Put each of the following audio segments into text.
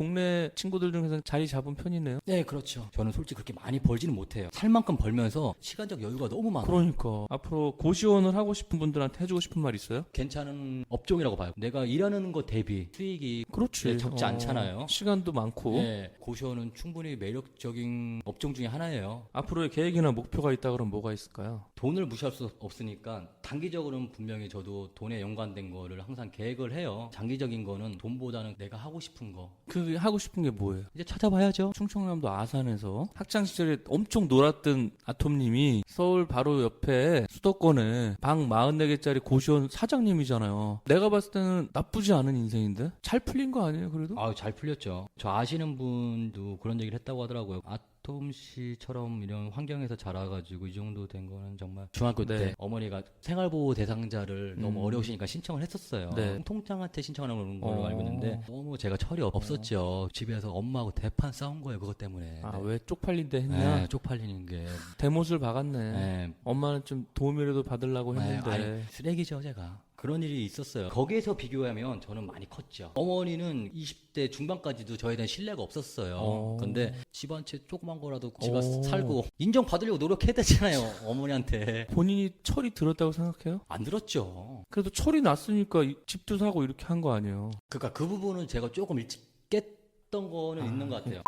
동네 친구들 중에서 자리 잡은 편이네요. 네, 그렇죠. 저는 솔직히 그렇게 많이 벌지는 못해요. 살 만큼 벌면서 시간적 여유가 너무 많아요. 그러니까 앞으로 고시원을 하고 싶은 분들한테 해주고 싶은 말 있어요? 괜찮은 업종이라고 봐요. 내가 일하는 것 대비 수익이 그렇지. 네, 적지 어, 않잖아요. 시간도 많고 네, 고시원은 충분히 매력적인 업종 중에 하나예요. 앞으로의 계획이나 목표가 있다 그러면 뭐가 있을까요? 돈을 무시할 수 없으니까 단기적으로는 분명히 저도 돈에 연관된 거를 항상 계획을 해요. 장기적인 거는 돈보다는 내가 하고 싶은 거 그 하고 싶은 게 뭐예요? 이제 찾아봐야죠. 충청남도 아산에서 학창 시절에 엄청 놀았던 아톰님이 서울 바로 옆에 수도권에 방 44개짜리 고시원 사장님이잖아요. 내가 봤을 때는 나쁘지 않은 인생인데 잘 풀린 거 아니에요? 그래도? 아유 잘 풀렸죠. 저 아시는 분도 그런 얘기를 했다고 하더라고요. 아 톰 씨처럼 이런 환경에서 자라가지고 이 정도 된 거는 정말 중학교 네. 때 어머니가 생활보호 대상자를 너무 음. 어려우시니까 신청을 했었어요. 네. 통장한테 신청하는 걸로 어. 알고 있는데 너무 제가 철이 없었죠. 집에서 엄마하고 대판 싸운 거예요. 그것 때문에. 아 네. 왜 쪽팔린데 했냐? 네, 쪽팔리는 게. 대못을 박았네. 네. 엄마는 좀 도움이라도 받으려고 네, 했는데 아니, 쓰레기죠, 제가. 그런 일이 있었어요. 거기에서 비교하면 저는 많이 컸죠. 어머니는 20대 중반까지도 저에 대한 신뢰가 없었어요. 어. 근데 집한채 조그만 거라도 집에 어. 살고 인정받으려고 노력해야 되잖아요. 어머니한테. 본인이 철이 들었다고 생각해요? 안 들었죠. 그래도 철이 났으니까 이- 집도 사고 이렇게 한 거 아니에요? 그러니까 그 부분은 제가 조금 일찍 깼던 거는 있는 것 같아요.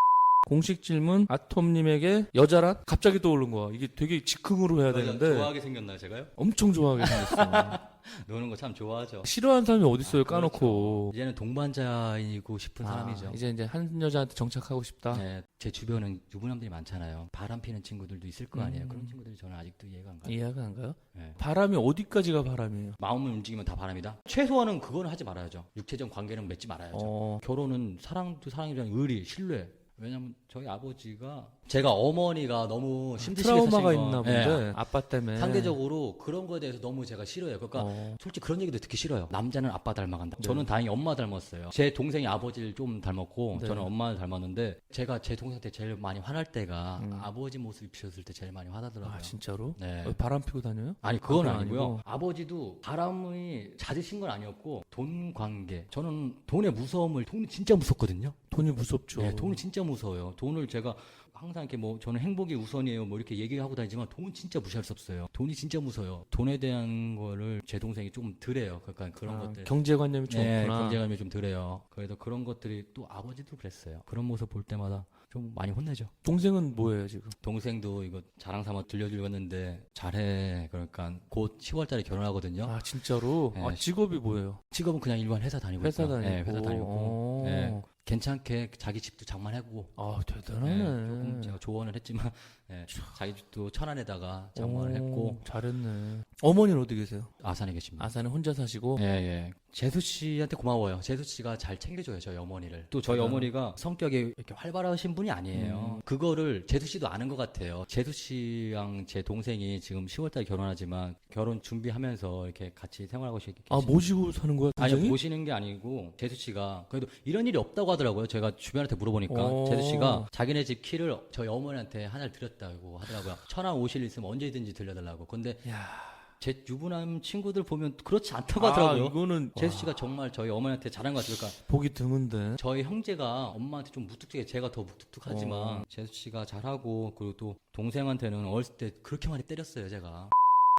공식 질문 아톰님에게 여자란 갑자기 떠오른 거야. 이게 되게 즉흥으로 해야 되는데 좋아하게 생겼나요, 제가요? 엄청 좋아하게 생겼어. 노는 거 참 좋아하죠. 싫어하는 사람이 어디 있어요? 아, 까놓고. 이제는 동반자이고 싶은 사람이죠. 아, 이제 이제 한 여자한테 정착하고 싶다. 네, 제 주변은 유부남들이 많잖아요. 바람 피는 친구들도 있을 거 아니에요. 음. 그런 친구들이 저는 아직도 이해가 안 가요. 이해가 안 가요? 네. 바람이 어디까지가 바람이에요? 마음을 움직이면 다 바람이다. 최소한은 그거는 하지 말아야죠. 육체적 관계는 맺지 말아야죠. 어, 결혼은 사랑도 사랑이라는 의리, 신뢰. 왜냐면 저희 아버지가 제가 어머니가 너무 힘드시게 트라우마가 사신 거- 있나 예, 본데 아빠 때문에 상대적으로 그런 거에 대해서 너무 제가 싫어요. 그러니까 어. 솔직히 그런 얘기도 듣기 싫어요. 남자는 아빠 닮아간다. 네. 저는 다행히 엄마 닮았어요. 제 동생이 아버지를 좀 닮았고 네. 저는 엄마를 닮았는데 제가 제 동생한테 제일 많이 화날 때가 음. 아버지 모습 비쳤을 때 제일 많이 화나더라고요. 아 진짜로? 네. 어, 바람 피고 다녀요? 아니 그건 그건 아니고요. 아니고. 아버지도 바람이 잦으신 건 아니었고 돈 관계. 저는 돈의 무서움을 돈이 진짜 무섭거든요. 돈이 무섭죠. 네, 돈이 진짜 무서워요. 돈을 제가 항상 이렇게 뭐 저는 행복이 우선이에요. 뭐 이렇게 얘기를 하고 다니지만 돈은 진짜 무시할 수 없어요. 돈이 진짜 무서워요. 돈에 대한 거를 제 동생이 조금 덜해요. 그러니까 그런 아, 것들. 경제관념이 좀 네, 없구나. 경제감이 좀 덜해요. 그래서 그런 것들이 또 아버지도 그랬어요. 그런 모습 볼 때마다 좀 많이 혼내죠. 동생은 뭐예요 지금? 동생도 이거 자랑 삼아 들려주려고 했는데 잘해. 그러니까 곧 10월 달에 결혼하거든요. 아 진짜로? 네. 아 직업이 뭐예요? 직업은 그냥 일반 회사 다니고 회사 있어요. 다니고. 네, 회사 다니고. 어. 네, 괜찮게 자기 집도 장만하고. 아 네, 대단하네. 조금 제가 조언을 했지만 네, 자기 집도 천안에다가 장만을 오, 했고 잘했네. 어머니는 어디 계세요? 아산에 계십니다. 아산에 혼자 사시고. 예, 예. 재수 씨한테 고마워요. 재수 씨가 잘 챙겨줘요, 저희 어머니를. 또 저희 아. 어머니가 성격이 이렇게 활발하신 분이 아니에요. 음. 그거를 재수 씨도 아는 것 같아요. 재수 씨랑 제 동생이 지금 10월달에 결혼하지만 결혼 준비하면서 이렇게 같이 생활하고 계시 아 모시고 사는 거야? 아니 동생이? 보시는 게 아니고 재수 씨가 그래도 이런 일이 없다고 하더라고요. 제가 주변한테 물어보니까 오. 재수 씨가 자기네 집 키를 저희 어머니한테 하나를 드렸다고 하더라고요. 천안 오실 일 있으면 언제든지 들려달라고. 근데 야. 제 유부남 친구들 보면 그렇지 않다고 아 하더라고요. 이거는 재수 씨가 정말 저희 어머니한테 잘한 것 같아요. 그러니까 보기 드문데. 저희 형제가 엄마한테 좀 무뚝뚝해 제가 더 무뚝뚝하지만 어. 재수 씨가 잘하고 그리고 또 동생한테는 어렸을 때 그렇게 많이 때렸어요. 제가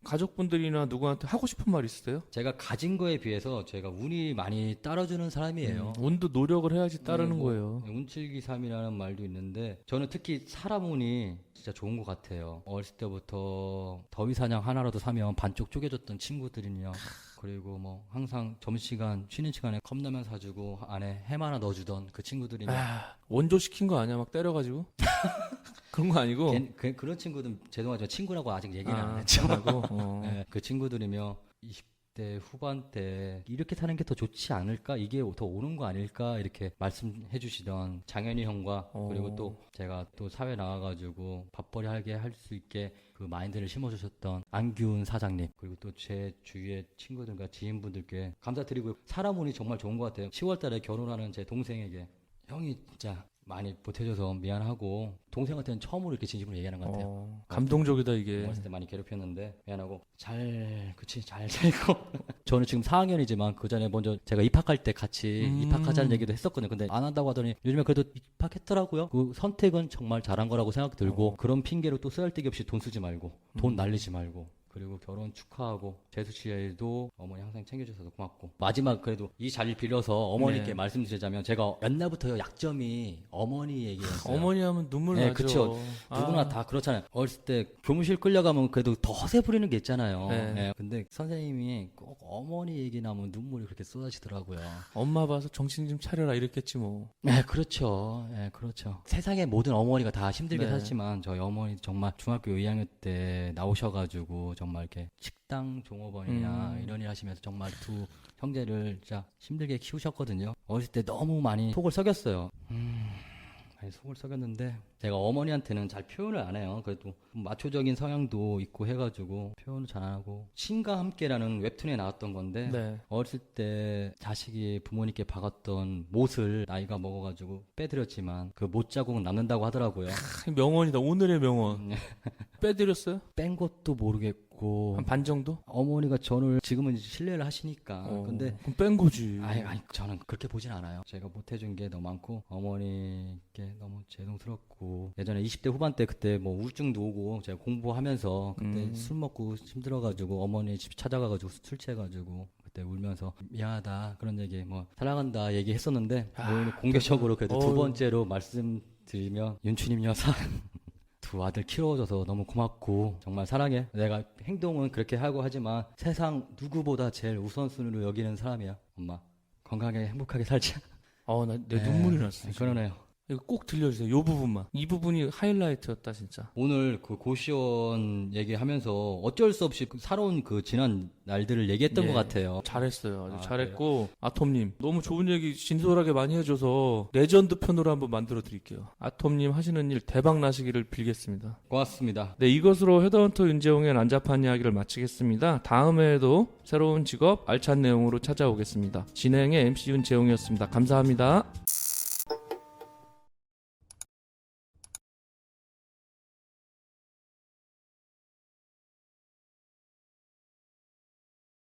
가족분들이나 누구한테 하고 싶은 말 있으세요? 제가 가진 거에 비해서 제가 운이 많이 따라주는 사람이에요. 음, 운도 노력을 해야지 따르는 네, 뭐, 거예요. 운칠기삼이라는 말도 있는데 저는 특히 사람 운이 진짜 좋은 것 같아요. 어렸을 때부터 더위 사냥 하나라도 사면 반쪽 쪼개졌던 친구들이요. 그리고 뭐 항상 점심시간 쉬는 시간에 컵라면 사주고 안에 햄 하나 넣어주던 그 친구들이요. 아, 원조 시킨 거 아니야? 막 때려가지고? 그런 거 아니고. 걔- 그, 그런 친구들 죄송하지만 친구라고 아직 얘기는 안 아, 했죠. 하고. 어. 네, 그 친구들이며 20 대 후반 때 이렇게 사는 게 더 좋지 않을까? 이게 더 오는 거 아닐까? 이렇게 말씀해 주시던 장현이 형과 어. 그리고 또 제가 또 사회 나가가지고 밥벌이 하게 할 수 있게 그 마인드를 심어주셨던 안기훈 사장님 그리고 또 제 주위의 친구들과 지인분들께 감사드리고 사람 운이 정말 좋은 것 같아요. 10월 달에 결혼하는 제 동생에게 형이 진짜 많이 보태줘서 미안하고 동생한테는 처음으로 이렇게 진심으로 얘기하는 것 같아요. 어, 감동적이다 이게. 어렸을 때 많이 괴롭혔는데 미안하고 잘 그치 잘 살고 저는 지금 4학년이지만 그 전에 먼저 제가 입학할 때 같이 음. 입학하자는 얘기도 했었거든요 근데 안 한다고 하더니 요즘에 그래도 입학했더라고요 그 선택은 정말 잘한 거라고 생각 들고 어. 그런 핑계로 또 쓰잘데기 없이 돈 쓰지 말고 돈 음. 날리지 말고 그리고 결혼 축하하고 재수 씨에도 어머니 항상 챙겨주셔서 고맙고 마지막 그래도 이 자리를 빌려서 어머니께 네. 말씀드리자면 제가 옛날부터 약점이 어머니 얘기였어요 어머니 하면 눈물 네, 나죠. 그쵸. 아. 누구나 다 그렇잖아요. 어렸을 때 교무실 끌려가면 그래도 더 허세 부리는 게 있잖아요. 네. 예, 근데 선생님이 꼭 어머니 얘기 나면 눈물이 그렇게 쏟아지더라고요. 엄마 봐서 정신 좀 차려라 이랬겠지 뭐. 네, 그렇죠. 예, 그렇죠. 세상의 모든 어머니가 다 힘들게 네. 사시지만 저희 어머니 정말 중학교 2학년 때 나오셔가지고 정말 이렇게 식당 종업원이냐 음. 이런 일 하시면서 정말 두 형제를 진짜 힘들게 키우셨거든요. 어렸을 때 너무 많이 속을 썩였어요. 음, 많이 속을 썩였는데 제가 어머니한테는 잘 표현을 안 해요. 그래도 마초적인 성향도 있고 해가지고 표현을 잘 안 하고 신과 함께라는 웹툰에 나왔던 건데 네. 어렸을 때 자식이 부모님께 박았던 못을 나이가 먹어가지고 빼드렸지만 그 못 자국은 남는다고 하더라고요. 크, 명언이다. 오늘의 명언. 네. 빼드렸어요? 뺀 것도 모르겠고 한 반 정도? 어머니가 저를 지금은 이제 신뢰를 하시니까 어, 근데 그럼 뺀 거지. 아니 아니 저는 그렇게 보진 않아요. 제가 못해준 게 너무 많고 어머니께 너무 죄송스럽고 예전에 20대 후반 때 그때 뭐 우울증도 오고 제가 공부하면서 그때 음. 술 먹고 힘들어가지고 어머니 집 찾아가가지고 술 취해가지고 그때 울면서 미안하다 그런 얘기 뭐 사랑한다 얘기했었는데 아, 오늘 공개적으로 그래도 두 어휴. 번째로 말씀드리면 윤추님 여사 두 아들 키워줘서 너무 고맙고 정말 사랑해. 내가 행동은 그렇게 하고 하지만 세상 누구보다 제일 우선순위로 여기는 사람이야. 엄마 건강하게 행복하게 살자. 어, 나내 네, 눈물이 났어. 지금. 그러네요. 이거 꼭 들려주세요. 요 부분만. 이 부분이 하이라이트였다 진짜. 오늘 그 고시원 얘기하면서 어쩔 수 없이 그 살아온 그 지난 날들을 얘기했던 예. 것 같아요. 잘했어요. 아주 아, 잘했고 아톰님 너무 좋은 얘기 진솔하게 많이 해줘서 레전드 편으로 한번 만들어 드릴게요. 아톰님 하시는 일 대박 나시기를 빌겠습니다. 고맙습니다. 네 이것으로 헤드헌터 윤재홍의 난잡한 이야기를 마치겠습니다. 다음에도 새로운 직업 알찬 내용으로 찾아오겠습니다. 진행의 MC 윤재홍이었습니다. 감사합니다.